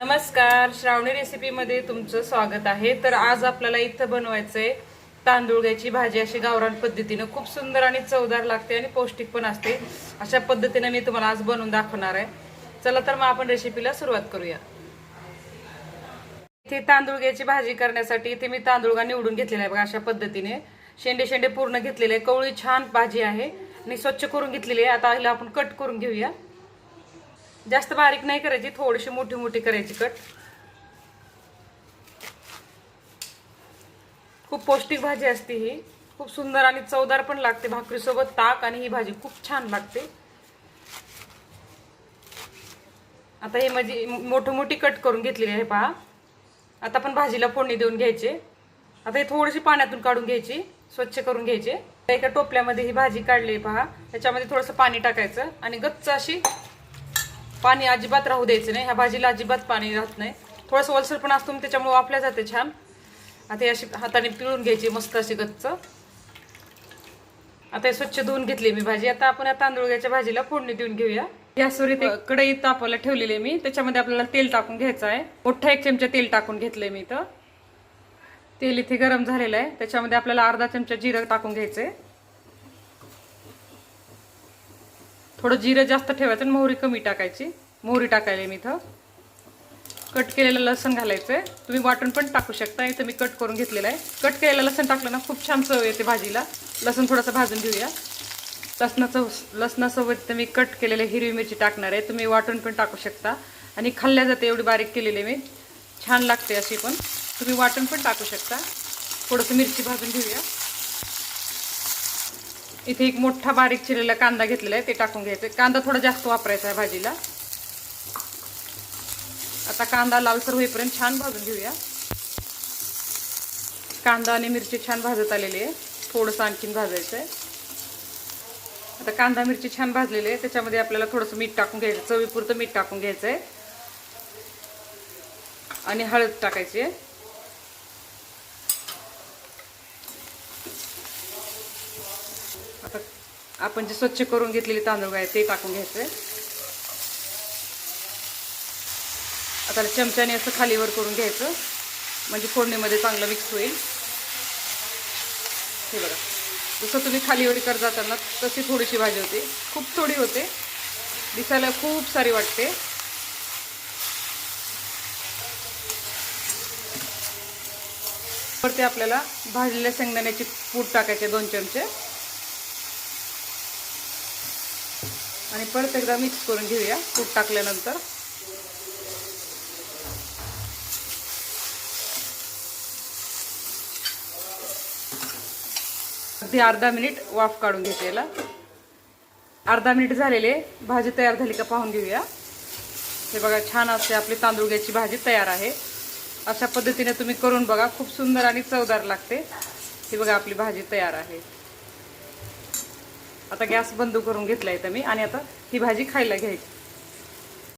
नमस्कार श्रावणी रेसिपीमध्ये तुमचं स्वागत आहे. तर आज आपल्याला इथं बनवायचंय तांदूळग्याची भाजी. अशी गावरान पद्धतीनं खूप सुंदर आणि चवदार लागते आणि पौष्टिक पण असते. अशा पद्धतीनं मी तुम्हाला आज बनवून दाखवणार आहे. चला तर मग आपण रेसिपीला सुरुवात करूया. इथे तांदूळग्याची भाजी करण्यासाठी इथे मी तांदूळगा निवडून घेतलेला आहे बघा अशा पद्धतीने. शेंडे शेंडे पूर्ण घेतलेले. आहे कवळी छान भाजी आहे. आणि स्वच्छ करून घेतलेली आहे. आता हिला आपण कट करून घेऊया. जास्त बारीक नाही करायची थोडीशी मोठी मोठी करायची कट. खूप पौष्टिक भाजी असते ही. खूप सुंदर आणि चवदार पण लागते. भाकरीसोबत ताक आणि ही भाजी खूप छान लागते. आता हे माझी मोठी मोठी कट करून घेतलेली आहे पहा. आता आपण भाजीला फोडणी देऊन घ्यायचे. आता हे थोडीशी पाण्यातून काढून घ्यायची स्वच्छ करून घ्यायचे. एका टोपल्यामध्ये ही भाजी काढली आहे पहा. त्याच्यामध्ये थोडंसं पाणी टाकायचं आणि गच्च अशी पाणी अजिबात राहू द्यायचं नाही. ह्या भाजीला अजिबात पाणी राहत नाही. थोडंसं ओलसर पण असतो त्याच्यामुळे वापल्या जाते छान. आता हे अशी हाताने पिळून घ्यायची मस्त अशी गच्च. आता हे स्वच्छ धुवून घेतली मी भाजी. आता आपण या तांदूळग्याच्या भाजीला फोडणी देऊन घेऊया. गॅसवर इथे कढई तापायला ठेवलेली आहे मी. त्याच्यामध्ये आपल्याला तेल टाकून घ्यायचं आहे. मोठा एक चमचा तेल टाकून घेतलंय मी इथं. तेल इथे गरम झालेलं आहे. त्याच्यामध्ये आपल्याला अर्धा चमचा जिरं टाकून घ्यायचंय. थोडं जिरं जास्त ठेवायचं आणि मोहरी कमी टाकायची. मोहरी टाकायला मी इथं. कट केलेलं लसण घालायचं आहे तुम्ही वाटून पण टाकू शकता. इथं मी कट करून घेतलेलं आहे. कट केलेलं लसण टाकलं ना खूप छान चव येते भाजीला. लसण थोडंसं भाजून घेऊया. लसणाचं लसणासोबत मी कट केलेले हिरवी मिरची टाकणार आहे. तुम्ही वाटून पण टाकू शकता. आणि खाल्ल्या जाते एवढी बारीक केलेली मी. छान लागते अशी पण. तुम्ही वाटण पण टाकू शकता. थोडंसं मिरची भाजून घेऊया. इथे एक मोठा बारीक चिरलेला कांदा घेतलेला आहे ते टाकून घ्यायचं कांदा थोडा जास्त वापरायचा आहे भाजीला. आता कांदा लालसर होईपर्यंत छान भाजून घेऊया. कांदा आणि मिरची छान भाजत आलेली आहे. थोडंसं आणखीन भाजायचं आहे. आता कांदा मिरची छान भाजलेली आहे. त्याच्यामध्ये आपल्याला थोडंसं मीठ टाकून घ्यायचं चवीपुरतं मीठ टाकून घ्यायचं आहे. आणि हळद टाकायची आहे. आपण जे स्वच्छ करून घेतलेले तांदूळ आहे ते टाकून घ्यायचे. आता चमच्याने असं खालीवर करून घ्यायचं. म्हणजे फोडणीमध्ये चांगलं मिक्स होईल. हे बघा. जसं तुम्ही खालीवर कर जाताना तशी थोडीशी भाजी होते. खूप थोडी होते. दिसायला खूप सारी वाटते. वरती आपल्याला भाजलेल्या शेंगदाण्याची पूड टाकायचे दोन चमचे. आणि परत एकदा मिक्स करून घेऊया. तूप टाकल्यानंतर. अगदी अर्धा मिनिट वाफ काढून घेते याला अर्धा मिनिट झालेले. भाजी तयार झाली का पाहून घेऊया. हे बघा छान असते आपली तांदूळग्याची भाजी तयार आहे. अशा पद्धतीने तुम्ही करून बघा. खूप सुंदर आणि चवदार लागते. ही बघा आपली भाजी तयार आहे. आता गॅस बंद करून घेतला इथं मी आणि आता ही भाजी खायला घ्यायची.